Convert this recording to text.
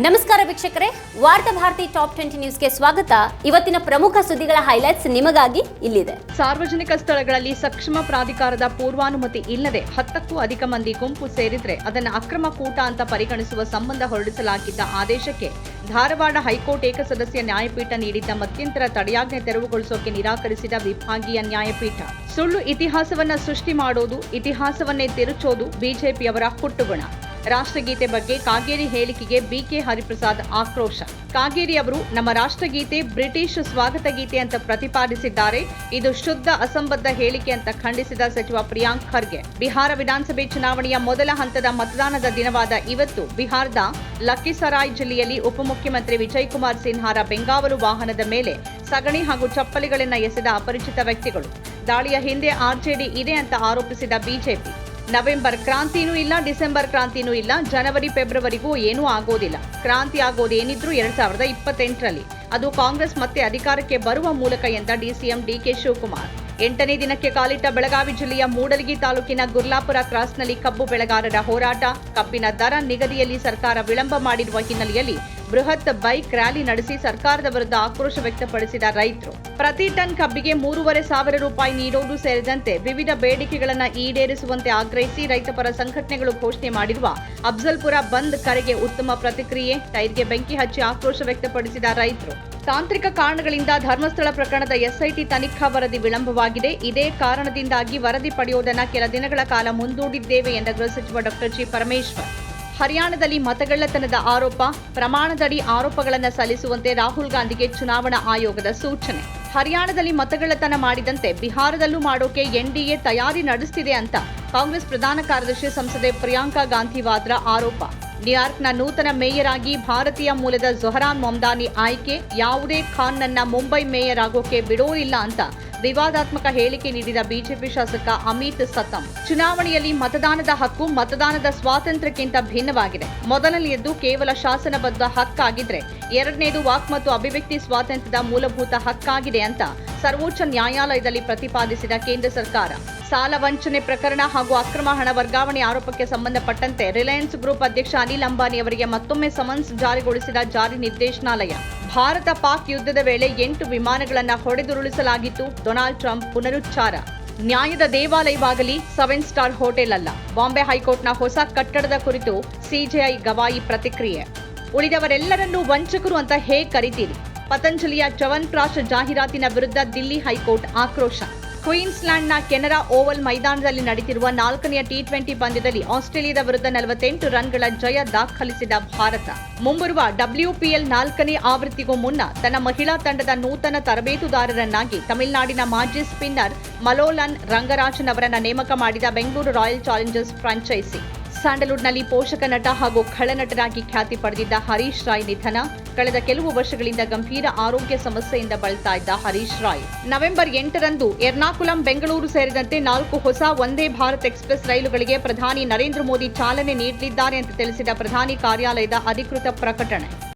ನಮಸ್ಕಾರ ವೀಕ್ಷಕರೇ, ವಾರ್ತಾ ಭಾರತಿ ಟಾಪ್ ಟ್ವೆಂಟಿ ನ್ಯೂಸ್ಗೆ ಸ್ವಾಗತ. ಇವತ್ತಿನ ಪ್ರಮುಖ ಸುದ್ದಿಗಳ ಹೈಲೈಟ್ಸ್ ನಿಮಗಾಗಿ ಇಲ್ಲಿದೆ. ಸಾರ್ವಜನಿಕ ಸ್ಥಳಗಳಲ್ಲಿ ಸಕ್ಷಮ ಪ್ರಾಧಿಕಾರದ ಪೂರ್ವಾನುಮತಿ ಇಲ್ಲದೆ ಹತ್ತಕ್ಕೂ ಅಧಿಕ ಮಂದಿ ಗುಂಪು ಸೇರಿದ್ರೆ ಅದನ್ನು ಅಕ್ರಮ ಕೂಟ ಅಂತ ಪರಿಗಣಿಸುವ ಸಂಬಂಧ ಹೊರಡಿಸಲಾಗಿದ್ದ ಆದೇಶಕ್ಕೆ ಧಾರವಾಡ ಹೈಕೋರ್ಟ್ ಏಕಸದಸ್ಯ ನ್ಯಾಯಪೀಠ ನೀಡಿದ್ದ ಮಧ್ಯಂತರ ತಡೆಯಾಜ್ಞೆ ತೆರವುಗೊಳಿಸೋಕೆ ನಿರಾಕರಿಸಿದ ವಿಭಾಗೀಯ ನ್ಯಾಯಪೀಠ. ಸುಳ್ಳು ಇತಿಹಾಸವನ್ನ ಸೃಷ್ಟಿ ಮಾಡೋದು, ಇತಿಹಾಸವನ್ನೇ ತಿರುಚೋದು ಬಿಜೆಪಿಯವರ ಹುಟ್ಟುಗುಣ ರಾಷ್ಟ್ರಗೀತೆ ಬಗ್ಗೆ ಕಾಗೇರಿ ಹೇಳಿಕೆಗೆ ಬಿಕೆ ಹರಿಪ್ರಸಾದ್ ಆಕ್ರೋಶ. ಕಾಗೇರಿ ಅವರು, ನಮ್ಮ ರಾಷ್ಟ್ರಗೀತೆ ಬ್ರಿಟಿಷ್ ಸ್ವಾಗತ ಗೀತೆ ಅಂತ ಪ್ರತಿಪಾದಿಸಿದ್ದಾರೆ. ಇದು ಶುದ್ಧ, ಅಸಂಬದ್ಧ ಹೇಳಿಕೆ ಅಂತ ಖಂಡಿಸಿದ ಸಚಿವ ಪ್ರಿಯಾಂಕ್ ಖರ್ಗೆ. ಬಿಹಾರ ವಿಧಾನಸಭೆ ಚುನಾವಣೆಯ ಮೊದಲ ಹಂತದ ಮತದಾನದ ದಿನವಾದ ಇವತ್ತು ಬಿಹಾರದ ಲಕ್ಕಿಸರಾಯ್ ಜಿಲ್ಲೆಯಲ್ಲಿ ಉಪಮುಖ್ಯಮಂತ್ರಿ ವಿಜಯ್ ಕುಮಾರ್ ಸಿನ್ಹಾರ ಬೆಂಗಾವಲು ವಾಹನದ ಮೇಲೆ ಸಗಣಿ ಹಾಗೂ ಚಪ್ಪಲಿಗಳನ್ನು ಎಸೆದ ಅಪರಿಚಿತ ವ್ಯಕ್ತಿಗಳು. ದಾಳಿಯ ಹಿಂದೆ ಆರ್ಜೆಡಿ ಇದೆ ಅಂತ ಆರೋಪಿಸಿದ ಬಿಜೆಪಿ. ನವೆಂಬರ್ ಕ್ರಾಂತಿನೂ ಇಲ್ಲ, ಡಿಸೆಂಬರ್ ಕ್ರಾಂತಿನೂ ಇಲ್ಲ, ಜನವರಿ, ಫೆಬ್ರವರಿಗೂ ಏನೂ ಆಗೋದಿಲ್ಲ. ಕ್ರಾಂತಿ ಆಗೋದೇನಿದ್ರು ಎರಡ್ ಸಾವಿರದ ಇಪ್ಪತ್ತೆಂಟರಲ್ಲಿ. ಅದು ಕಾಂಗ್ರೆಸ್ ಮತ್ತೆ ಅಧಿಕಾರಕ್ಕೆ ಬರುವ ಮೂಲಕ ಎಂದ ಡಿಸಿಎಂ ಡಿಕೆ ಶಿವಕುಮಾರ್. ಎಂಟನೇ ದಿನಕ್ಕೆ ಕಾಲಿಟ್ಟ ಬೆಳಗಾವಿ ಜಿಲ್ಲೆಯ ಮೂಡಲಗಿ ತಾಲೂಕಿನ ಗುರ್ಲಾಪುರ ಕ್ರಾಸ್ನಲ್ಲಿ ಕಬ್ಬು ಬೆಳೆಗಾರರ ಹೋರಾಟ, ಕಬ್ಬಿನ ದರ ನಿಗದಿಯಲ್ಲಿ ಸರ್ಕಾರ ವಿಳಂಬ ಮಾಡಿರುವ ಹಿನ್ನೆಲೆಯಲ್ಲಿ ಬೃಹತ್ ಬೈಕ್ ರ್ಯಾಲಿ ನಡೆಸಿ ಸರ್ಕಾರದ ವಿರುದ್ಧ ಆಕ್ರೋಶ ವ್ಯಕ್ತಪಡಿಸಿದ ರೈತರು. ಪ್ರತಿ ಟನ್ ಕಬ್ಬಿಗೆ ಮೂರುವರೆ ಸಾವಿರ ರೂಪಾಯಿ ನೀಡುವುದು ಸೇರಿದಂತೆ ವಿವಿಧ ಬೇಡಿಕೆಗಳನ್ನು ಈಡೇರಿಸುವಂತೆ ಆಗ್ರಹಿಸಿ ರೈತಪರ ಸಂಘಟನೆಗಳು ಘೋಷಣೆ ಮಾಡಿರುವ ಅಫ್ಜಲ್ಪುರ ಬಂದ್ ಕರೆಗೆ ಉತ್ತಮ ಪ್ರತಿಕ್ರಿಯೆ. ಟೈರ್ಗೆ ಬೆಂಕಿ ಹಚ್ಚಿ ಆಕ್ರೋಶ ವ್ಯಕ್ತಪಡಿಸಿದ ರೈತರು. ತಾಂತ್ರಿಕ ಕಾರಣಗಳಿಂದ ಧರ್ಮಸ್ಥಳ ಪ್ರಕರಣದ ಎಸ್ಐಟಿ ತನಿಖಾ ವರದಿ ವಿಳಂಬವಾಗಿದೆ. ಇದೇ ಕಾರಣದಿಂದಾಗಿ ವರದಿ ಪಡೆಯುವುದನ್ನು ಕೆಲ ದಿನಗಳ ಕಾಲ ಮುಂದೂಡಿದ್ದೇವೆ ಎಂದ ಗೃಹ ಸಚಿವ ಡಾಕ್ಟರ್ ಜಿ ಪರಮೇಶ್ವರ್. ಹರಿಯಾಣದಲ್ಲಿ ಮತಗಳ್ಳತನದ ಆರೋಪ, ಪ್ರಮಾಣದಡಿ ಆರೋಪಗಳನ್ನು ಸಲ್ಲಿಸುವಂತೆ ರಾಹುಲ್ ಗಾಂಧಿಗೆ ಚುನಾವಣಾ ಆಯೋಗದ ಸೂಚನೆ. ಹರಿಯಾಣದಲ್ಲಿ ಮತಗಳ್ಳತನ ಮಾಡಿದಂತೆ ಬಿಹಾರದಲ್ಲೂ ಮಾಡೋಕೆ ಎನ್ಡಿಎ ತಯಾರಿ ನಡೆಸ್ತಿದೆ ಅಂತ ಕಾಂಗ್ರೆಸ್ ಪ್ರಧಾನ ಕಾರ್ಯದರ್ಶಿ ಸಂಸದೆ ಪ್ರಿಯಾಂಕಾ ಗಾಂಧಿ ವಾದ್ರಾ ಆರೋಪ. ನ್ಯೂಯಾರ್ಕ್ನ ನೂತನ ಮೇಯರ್ ಆಗಿ ಭಾರತೀಯ ಮೂಲದ ಜೊಹರಾನ್ ಮೊಮ್ದಾನಿ ಆಯ್ಕೆ, ಯಾವುದೇ ಖಾನ್ನನ್ನ ಮುಂಬೈ ಮೇಯರ್ ಆಗೋಕೆ ಬಿಡೋ ಇಲ್ಲ ಅಂತ ವಿವಾದಾತ್ಮಕ ಹೇಳಿಕೆ ನೀಡಿದ ಬಿಜೆಪಿ ಶಾಸಕ ಅಮಿತ್ ಸತಂ ಚುನಾವಣೆಯಲ್ಲಿ ಮತದಾನದ ಹಕ್ಕು, ಮತದಾನದ ಸ್ವಾತಂತ್ರ್ಯಕ್ಕಿಂತ ಭಿನ್ನವಾಗಿದೆ. ಮೊದಲನೆಯದ್ದು ಕೇವಲ ಶಾಸನಬದ್ಧ ಹಕ್ಕಾಗಿದ್ರೆ, ಎರಡನೇದು ವಾಕ್ ಮತ್ತು ಅಭಿವ್ಯಕ್ತಿ ಸ್ವಾತಂತ್ರ್ಯದ ಮೂಲಭೂತ ಹಕ್ಕಾಗಿದೆ ಅಂತ ಸರ್ವೋಚ್ಚ ನ್ಯಾಯಾಲಯದಲ್ಲಿ ಪ್ರತಿಪಾದಿಸಿದ ಕೇಂದ್ರ ಸರ್ಕಾರ. ಸಾಲ ವಂಚನೆ ಪ್ರಕರಣ ಹಾಗೂ ಅಕ್ರಮ ಹಣ ವರ್ಗಾವಣೆ ಆರೋಪಕ್ಕೆ ಸಂಬಂಧಪಟ್ಟಂತೆ ರಿಲಯನ್ಸ್ ಗ್ರೂಪ್ ಅಧ್ಯಕ್ಷ ಅನಿಲ್ ಅಂಬಾನಿ ಅವರಿಗೆ ಮತ್ತೊಮ್ಮೆ ಸಮನ್ಸ್ ಜಾರಿಗೊಳಿಸಿದ ಜಾರಿ ನಿರ್ದೇಶನಾಲಯ. ಭಾರತ ಪಾಕ್ ಯುದ್ಧದ ವೇಳೆ ಎಂಟು ವಿಮಾನಗಳನ್ನು ಹೊಡೆದುರುಳಿಸಲಾಗಿತ್ತು. Donald Trump ಪುನರುಚ್ಚಾರ. ನ್ಯಾಯದ ದೇವಾಲಯವಾಗಲಿ, ಸೆವೆನ್ ಸ್ಟಾರ್ ಹೋಟೆಲ್ ಅಲ್ಲ. ಬಾಂಬೆ ಹೈಕೋರ್ಟ್ನ ಹೊಸ ಕಟ್ಟಡದ ಕುರಿತು ಸಿಜೆಐ ಗವಾಯಿ ಪ್ರತಿಕ್ರಿಯೆ. ಉಳಿದವರೆಲ್ಲರನ್ನೂ ವಂಚಕರು ಅಂತ ಹೇಗೆ ಕರಿತೀರಿ? ಪತಂಜಲಿಯ ಚ್ಯವನ್ಪ್ರಾಶ್ ಜಾಹೀರಾತಿನ ವಿರುದ್ಧ ದಿಲ್ಲಿ ಹೈಕೋರ್ಟ್ ಆಕ್ರೋಶ. ಕ್ವೀನ್ಸ್ಲ್ಯಾಂಡ್ನ ಕೆನರಾ ಓವಲ್ ಮೈದಾನದಲ್ಲಿ ನಡೆದಿರುವ ನಾಲ್ಕನೆಯ ಟಿ ಟ್ವೆಂಟಿ ಪಂದ್ಯದಲ್ಲಿ ಆಸ್ಟ್ರೇಲಿಯಾದ ವಿರುದ್ಧ ನಲವತ್ತೆಂಟು ರನ್ಗಳ ಜಯ ದಾಖಲಿಸಿದ ಭಾರತ. ಮುಂಬರುವ ಡಬ್ಲ್ಯೂಪಿಎಲ್ ನಾಲ್ಕನೇ ಆವೃತ್ತಿಗೂ ಮುನ್ನ ತನ್ನ ಮಹಿಳಾ ತಂಡದ ನೂತನ ತರಬೇತುದಾರರನ್ನಾಗಿ ತಮಿಳುನಾಡಿನ ಮಾಜಿ ಸ್ಪಿನ್ನರ್ ಮಲೋಲನ್ ರಂಗರಾಜನ್ ಅವರನ್ನು ನೇಮಕ ಮಾಡಿದ ಬೆಂಗಳೂರು ರಾಯಲ್ ಚಾಲೆಂಜರ್ಸ್ ಫ್ರಾಂಚೈಸಿ. ಸ್ಯಾಂಡಲ್ವುಡ್ನಲ್ಲಿ ಪೋಷಕ ನಟ ಹಾಗೂ ಖಳನಟರಾಗಿ ಖ್ಯಾತಿ ಪಡೆದಿದ್ದ ಹರೀಶ್ ರಾಯ್ ನಿಧನ. ಕಳೆದ ಕೆಲವು ವರ್ಷಗಳಿಂದ ಗಂಭೀರ ಆರೋಗ್ಯ ಸಮಸ್ಯೆಯಿಂದ ಬಳಲ್ತಾ ಇದ್ದ ಹರೀಶ್ ರಾಯ್. ನವೆಂಬರ್ ಎಂಟರಂದು ಎರ್ನಾಕುಲಂ, ಬೆಂಗಳೂರು ಸೇರಿದಂತೆ ನಾಲ್ಕು ಹೊಸ ಒಂದೇ ಭಾರತ್ ಎಕ್ಸ್ಪ್ರೆಸ್ ರೈಲುಗಳಿಗೆ ಪ್ರಧಾನಿ ನರೇಂದ್ರ ಮೋದಿ ಚಾಲನೆ ನೀಡಲಿದ್ದಾರೆ ಅಂತ ತಿಳಿಸಿದ ಪ್ರಧಾನಿ ಕಾರ್ಯಾಲಯದ ಅಧಿಕೃತ ಪ್ರಕಟಣೆ.